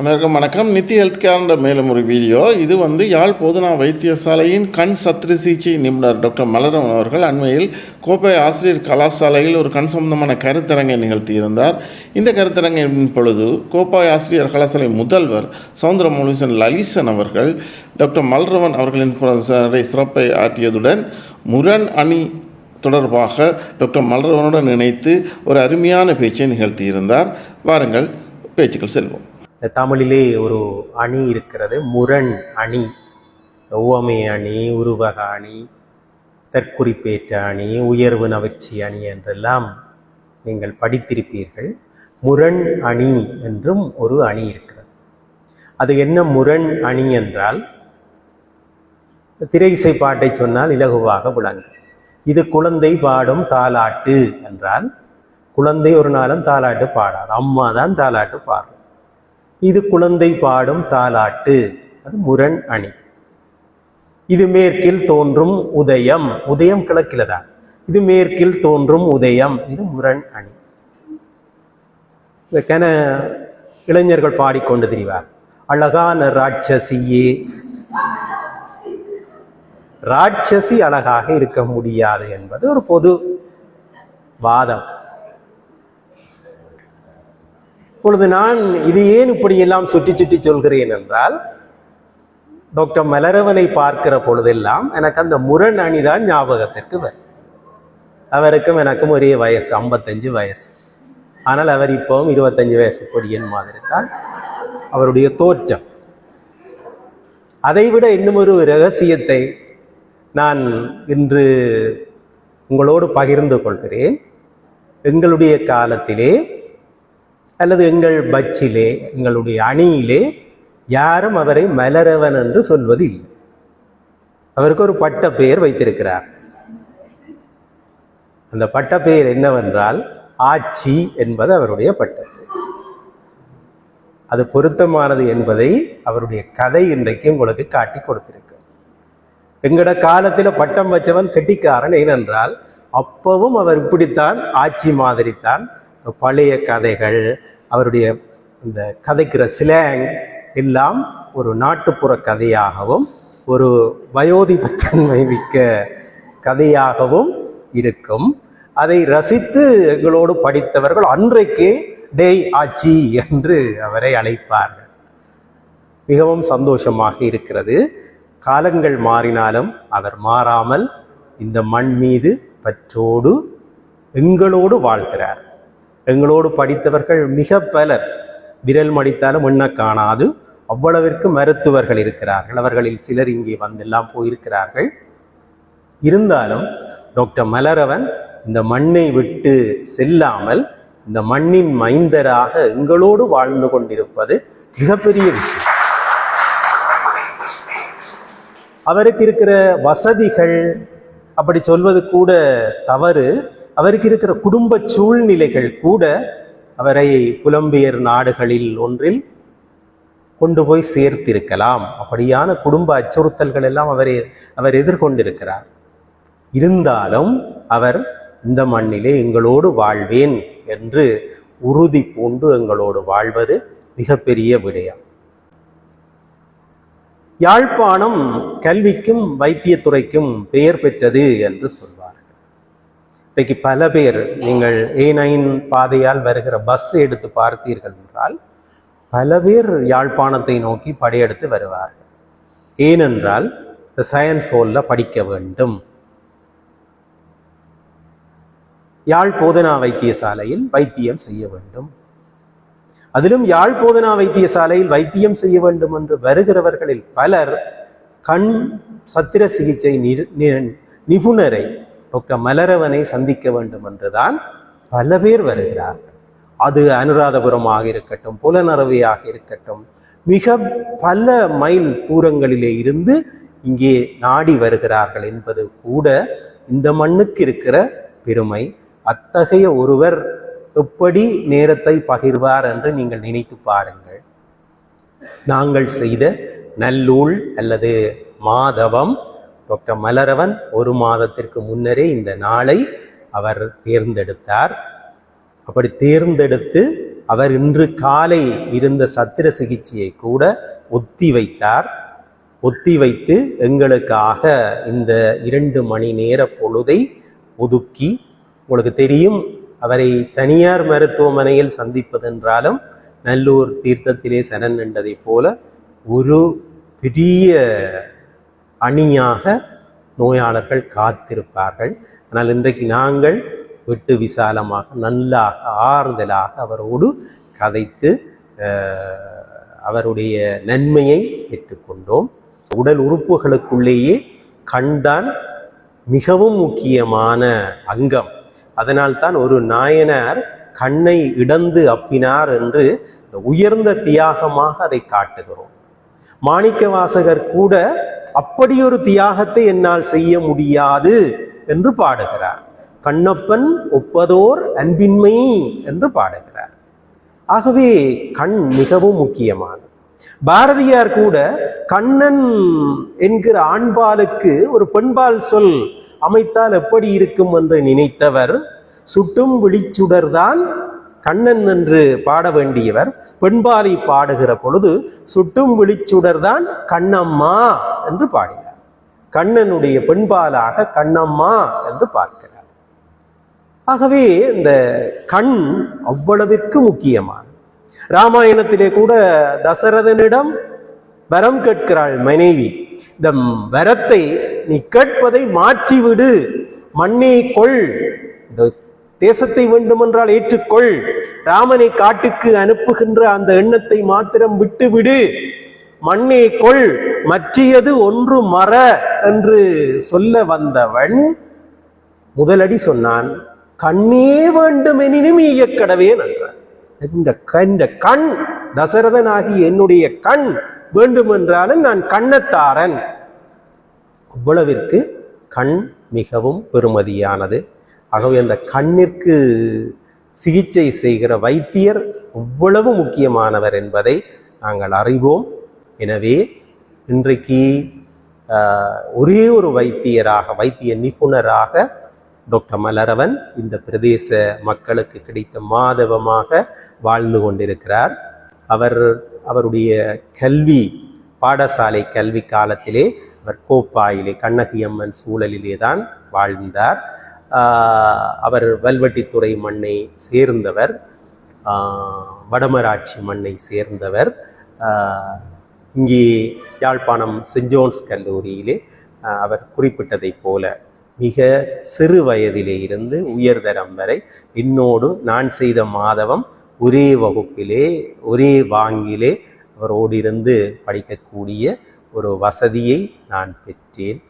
அனைவருக்கும் வணக்கம். நித்தி ஹெல்த் கேர்ன்ற மேலும் ஒரு வீடியோ. இது வந்து யாழ் போதுனா வைத்தியசாலையின் கண் சத்திர சிகிச்சை நிபுணர் டாக்டர் மலரவன் அவர்கள் அண்மையில் கோப்பை ஆசிரியர் கலாசாலையில் ஒரு கண் சம்பந்தமான கருத்தரங்கை நிகழ்த்தியிருந்தார். இந்த கருத்தரங்கின் பொழுது கோப்பாய் ஆசிரியர் கலாசாலை முதல்வர் சவுந்தர முழுசன் லலிசன் அவர்கள் டாக்டர் மலரவன் அவர்களின் சிறப்பை ஆற்றியதுடன் முரண் அணி தொடர்பாக டாக்டர் மலரவனுடன் இணைத்து ஒரு அருமையான பேச்சை நிகழ்த்தியிருந்தார். வாருங்கள் பேச்சுக்கள் செல்வோம். தமிழிலே ஒரு அணி இருக்கிறது முரண் அணி. உவமை அணி உருவக அணி தற்குறிப்பேற்ற அணி உயர்வு நவர்ச்சி அணி என்றெல்லாம் நீங்கள் படித்திருப்பீர்கள். முரண் அணி என்றும் ஒரு அணி இருக்கிறது. அது என்ன முரண் அணி என்றால் திரை இசை பாட்டை சொன்னால் இலகுவாக விளங்கும். இது குழந்தை பாடும் தாலாட்டு என்றால் குழந்தை ஒரு நாளும் தாலாட்டு பாடாது அம்மா தான் தாலாட்டு பாடும் இது குழந்தை பாடும் தாலாட்டு. அது முரண் அணி. இது மேற்கில் தோன்றும் உதயம். உதயம் கிழக்கிலதா? தான் இது மேற்கில் தோன்றும் உதயம். இது முரண் அணி. கென இளைஞர்கள் பாடிக்கொண்டு திரிவார். அழகான ராட்சசியே. ராட்சசி அழகாக இருக்க முடியாது என்பது ஒரு பொது வாதம். இப்பொழுது நான் இது ஏன் இப்படியெல்லாம் சுற்றி சுற்றி சொல்கிறேன் என்றால் டாக்டர் மலரவனை பார்க்கிற பொழுதெல்லாம் எனக்கு அந்த முரண் அணிதான் ஞாபகத்திற்கு வரும். அவருக்கும் எனக்கும் ஒரே வயசு ஐம்பத்தஞ்சு வயசு. ஆனால் அவர் இப்போவும் இருபத்தஞ்சு வயசு பொடியன் மாதிரி தான் அவருடைய தோற்றம். அதைவிட இன்னும் ஒரு ரகசியத்தை நான் இன்று உங்களோடு பகிர்ந்து கொள்கிறேன். எங்களுடைய காலத்திலே அல்லது எங்கள் பச்சிலே எங்களுடைய அணியிலே யாரும் அவரை மலரவன் என்று சொல்வது இல்லை அவருக்கு ஒரு பட்ட பெயர் வைத்திருக்கிறார். அந்த பட்ட பெயர் என்னவென்றால் ஆட்சி என்பது அவருடைய பட்ட அது பொருத்தமானது என்பதை அவருடைய கதை இன்றைக்கு உங்களுக்கு காட்டி கொடுத்திருக்கு எங்கட காலத்தில் பட்டம் வச்சவன் கெட்டிக்காரன் ஏனென்றால் அப்பவும் அவர் இப்படித்தான் ஆட்சி மாதிரித்தான் பழைய கதைகள் அவருடைய இந்த கதைக்கிற சிலேங் எல்லாம் ஒரு நாட்டுப்புற கதையாகவும் ஒரு வயோதிபத்தன்மை மிக்க கதையாகவும் இருக்கும். அதை ரசித்து எங்களோடு படித்தவர்கள் அன்றைக்கே டேய் ஆச்சி என்று அவரை அழைப்பார்கள். மிகவும் சந்தோஷமாக இருக்கிறது. காலங்கள் மாறினாலும் அவர் மாறாமல் இந்த மண் மீது பற்றோடு எங்களோடு வாழ்கிறார். எங்களோடு படித்தவர்கள் மிக பலர். விரல் மடித்தாலும் எண்ண காணாது. அவ்வளவிற்கு மருத்துவர்கள் இருக்கிறார்கள். அவர்களில் சிலர் இங்கே வந்தெல்லாம் போயிருக்கிறார்கள். இருந்தாலும் டாக்டர் மலரவன் இந்த மண்ணை விட்டு செல்லாமல் இந்த மண்ணின் மைந்தராக எங்களோடு வாழ்ந்து கொண்டிருப்பது மிகப்பெரிய விஷயம். அவருக்கு இருக்கிற வசதிகள் அப்படி சொல்வது கூட தவறு. அவருக்கு இருக்கிற குடும்ப சூழ்நிலைகள் கூட அவரை புலம்பெயர் நாடுகளில் ஒன்றில் கொண்டு போய் சேர்த்திருக்கலாம். அப்படியான குடும்ப அச்சுறுத்தல்கள் எல்லாம் அவர் அவர் எதிர்கொண்டிருக்கிறார். இருந்தாலும் அவர் இந்த மண்ணிலே எங்களோடு வாழ்வேன் என்று உறுதி பூண்டு எங்களோடு வாழ்வது மிகப்பெரிய விடயம். யாழ்ப்பாணம் கல்விக்கும் வைத்தியத்துறைக்கும் பெயர் பெற்றது என்று சொல்வார். இன்றைக்கு பல பேர் நீங்கள் ஏ நைன் பாதையால் வருகிற பஸ் எடுத்து பார்த்தீர்கள் என்றால் பல பேர் யாழ்ப்பாணத்தை நோக்கி படையெடுத்து வருவார்கள். ஏனென்றால் இந்த சயன்ஸ் ஹோல்ல படிக்க வேண்டும். யாழ் போதனா வைத்தியசாலையில் வைத்தியம் செய்ய வேண்டும். அதிலும் யாழ் போதனா வைத்தியசாலையில் வைத்தியம் செய்ய வேண்டும் என்று வருகிறவர்களில் பலர் கண் சத்திர சிகிச்சை நி- நிபுணரை டாக்டர் மலரவனை சந்திக்க வேண்டும் என்றுதான் பல பேர் வருகிறார்கள். அது அனுராதபுரமாக இருக்கட்டும் புலனறவையாக இருக்கட்டும் மிக பல மைல் தூரங்களிலே இருந்து இங்கே நாடி வருகிறார்கள் என்பது கூட இந்த மண்ணுக்கு இருக்கிற பெருமை. அத்தகைய ஒருவர் எப்படி நேரத்தை பகிர்வார் என்று நீங்கள் நினைத்து பாருங்கள். நாங்கள் செய்த நல்லூல் அல்லது மாதவம் டாக்டர் மலரவன் ஒரு மாதத்திற்கு முன்னரே இந்த நாளை அவர் தேர்ந்தெடுத்தார். அப்படி தேர்ந்தெடுத்து அவர் இன்று காலை இருந்த சத்திர சிகிச்சையை கூட ஒத்தி வைத்தார். ஒத்தி வைத்து எங்களுக்காக இந்த இரண்டு மணி நேர பொழுதை ஒதுக்கி உங்களுக்கு தெரியும் அவரை தனியார் மருத்துவமனையில் சந்திப்பதென்றாலும் நல்லூர் தீர்த்தத்திலே சரண் என்றதைப் போல ஒரு பெரிய அணியாக நோயாளர்கள் காத்திருப்பார்கள். ஆனால் இன்றைக்கு நாங்கள் விட்டு விசாலமாக நல்லாக ஆறுதலாக அவரோடு கதைத்து அவருடைய நன்மையை பெற்றுக்கொண்டோம் உடல் உறுப்புகளுக்குள்ளேயே கண்தான் மிகவும் முக்கியமான அங்கம். அதனால்தான் ஒரு நாயனார் கண்ணை இடந்து அப்பினார் என்று உயர்ந்த தியாகமாக அதை காட்டுகிறோம். மாணிக்கவாசகர் கூட அப்படியொரு தியாகத்தை என்னால் செய்ய முடியாது என்று பாடுகிறார். கண்ணப்பன் ஒப்பதோர் அன்பின்மை என்று பாடுகிறார். ஆகவே கண் மிகவும் முக்கியமானது. பாரதியார் கூட கண்ணன் என்கிற ஆண்பாலுக்கு ஒரு பெண்பால் சொல் அமைத்தால் எப்படி இருக்கும் என்று நினைத்தவர் சுட்டும் விழிச்சுடர்தான் கண்ணன் என்று பாட வேண்டியவர் பெண்பாலை பாடுகிற பொழுது சுட்டும் விழிச்சுடர்தான் கண்ணம்மா என்று பாடினார். கண்ணனுடைய பெண்பாலாக கண்ணம்மா என்று பார்க்கிறார். ஆகவே இந்த கண் அவ்வளவிற்கு முக்கியமானது. ராமாயணத்திலே கூட தசரதனிடம் வரம் கேட்கிறாள் மனைவி இந்த வரத்தை நீ கேட்பதை மாற்றிவிடு மண்ணே கொள் இந்த தேசத்தை வேண்டுமென்றால் ஏற்றுக்கொள். ராமனை காட்டுக்கு அனுப்புகின்ற அந்த எண்ணத்தை மாத்திரம் விட்டுவிடு. மண்ணே கொள் மற்றியது ஒன்று மற என்று சொல்ல வந்தவன் முதலடி சொன்னான் கண்ணே வேண்டுமெனினும் ஈயக்கடவே என்றான் இந்த இந்த கண் தசரதனாகி என்னுடைய கண் வேண்டுமென்றாலும் நான் கண்ணத்தாரன். அவ்வளவிற்கு கண் மிகவும் பெருமதியானது. ஆகவே அந்த கண்ணிற்கு சிகிச்சை செய்கிற வைத்தியர் எவ்வளவு முக்கியமானவர் என்பதை நாங்கள் அறிவோம். எனவே இன்றைக்கு ஒரே ஒரு வைத்தியராக வைத்திய நிபுணராக டாக்டர் மலரவன் இந்த பிரதேச மக்களுக்கு கிடைத்த மாதவமாக வாழ்ந்து கொண்டிருக்கிறார். அவர் அவருடைய கல்வி பாடசாலை கல்வி காலத்திலே அவர் கோப்பாயிலே கண்ணகியம்மன் சூழலிலே தான் வாழ்ந்தார். அவர் வல்வெட்டித்துறை மண்ணை சேர்ந்தவர் வடமராட்சி மண்ணை சேர்ந்தவர். இங்கே யாழ்ப்பாணம் சென்ட் ஜோன்ஸ் கல்லூரியிலே அவர் குறிப்பிட்டதைப் போல மிக சிறு வயதிலே இருந்து உயர்தரம் வரை என்னோடு நான் செய்த மாதவம் ஒரே வகுப்பிலே ஒரே வாங்கிலே அவரோடு இருந்து படிக்கக்கூடிய ஒரு வசதியை நான் பெற்றேன்.